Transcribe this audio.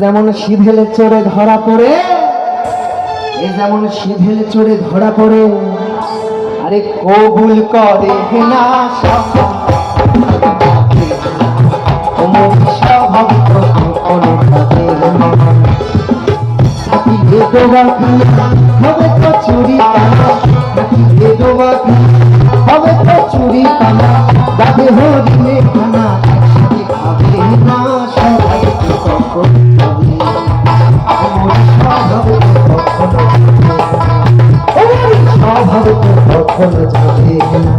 যেমন সিধেলে চড়ে ধরা পড়ে, এ যেমন সিধেলে চড়ে ধরা পড়ে, আরে কবুল করে না সব দোবাকি হবে তো চুরি পানা থাকিলে দোবাকি হবে তো চুরি পানা দাদে হরিলে খানা একসাথে খাবে না সবাই স্বভাবে তো কখনো যাবে না।